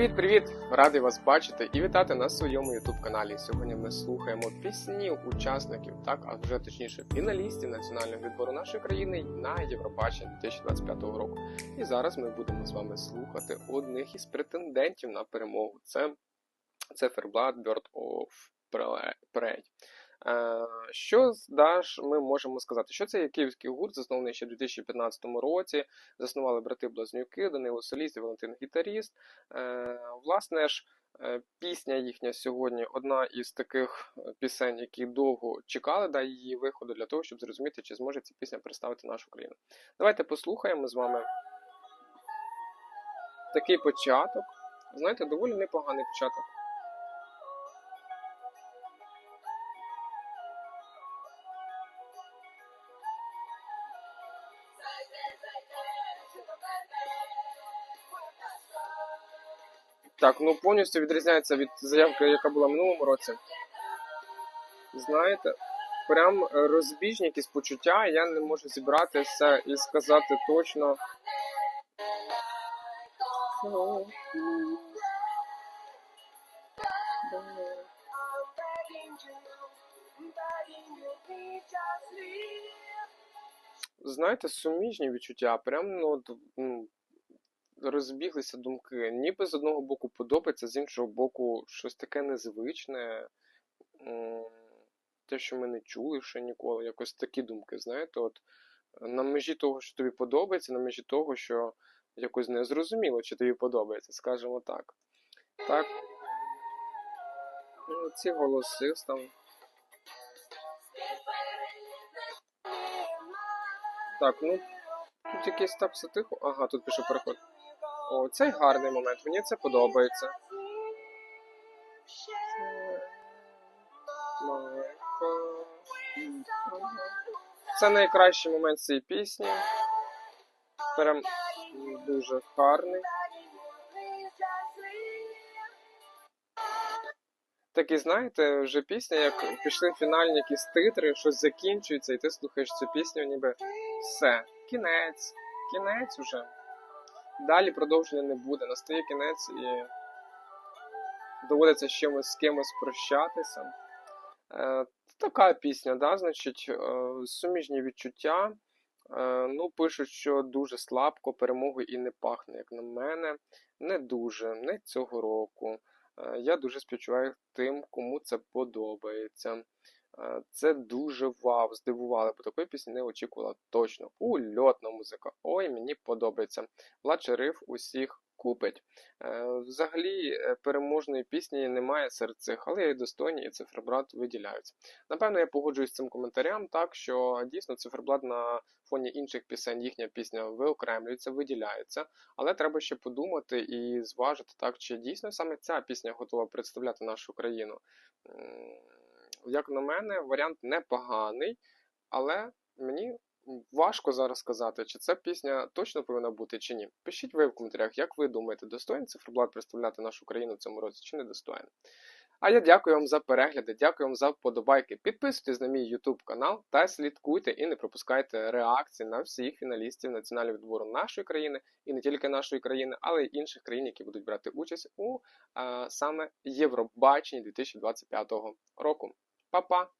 Привіт-привіт! Радий вас бачити і вітати на своєму youtube каналі. Сьогодні ми слухаємо пісні учасників, так а вже точніше фіналістів національного відбору нашої країни на Євробачення 2025 року. І зараз ми будемо з вами слухати одних із претендентів на перемогу. Це Циферблат Bird of Prey. Е, Що даш ми можемо сказати? Що це є київський гурт, заснований ще в 2015 році. Заснували брати Блазнюки, Данило Соліст і Валентин Гітаріст. Е, Власне ж, е, пісня їхня сьогодні одна із таких пісень, які довго чекали да, її виходу для того, щоб зрозуміти, чи зможе ця пісня представити нашу країну. Давайте послухаємо з вами такий початок. Знаєте, доволі непоганий початок. Так, ну повністю відрізняється від заявки, яка була в минулому році. Знаєте, прям розбіжні якісь почуття, я не можу зібрати все і сказати точно. Знаєте, суміжні відчуття, прям ну, розбіглися думки. Ніби з одного боку подобається, з іншого боку, щось таке незвичне. Те, що ми не чули ще ніколи. Якось такі думки, знаєте, от на межі того, що тобі подобається, на межі того, що якось незрозуміло, чи тобі подобається, скажімо так. Так. Ну, ці голоси там. Так, ну. Тут якийсь так все тихо. Ага, тут пише переход. О, цей гарний момент, мені це подобається. Це найкращий момент цієї пісні. Прям дуже гарний. Такий, знаєте, вже пісня, як пішли фінальні якісь титри, щось закінчується, і ти слухаєш цю пісню, ніби все, кінець, кінець уже. Далі продовження не буде, настає кінець і доводиться з з кимось прощатися. Е, така пісня, да, значить, е, суміжні відчуття. Е, ну, пишуть, що дуже слабко, перемоги і не пахне, як на мене. Не дуже, не цього року. Е, я дуже співчуваю тим, кому це подобається. Е, Це дуже вау, здивували, бо такої пісні не очікувала точно. Ульотна музика. Ой, мені подобається. Влад Шериф усіх купить. Е, Взагалі, е, переможної пісні немає серед цих, але і достойні, і циферблат виділяються. Напевно, я погоджуюсь з цим коментарям, так що дійсно циферблат на фоні інших пісень, їхня пісня виокремлюється, виділяється, але треба ще подумати і зважити, так, чи дійсно саме ця пісня готова представляти нашу країну. Як на мене, варіант непоганий, але мені важко зараз сказати, чи ця пісня точно повинна бути, чи ні. Пишіть ви в коментарях, як ви думаєте, достоїн циферблат представляти нашу країну в цьому році, чи не достоїн. А я дякую вам за перегляди, дякую вам за вподобайки. Підписуйтесь на мій YouTube канал та слідкуйте і не пропускайте реакції на всіх фіналістів національного відбору нашої країни і не тільки нашої країни, але й інших країн, які будуть брати участь у а, саме Євробаченні 2025 року. Papa.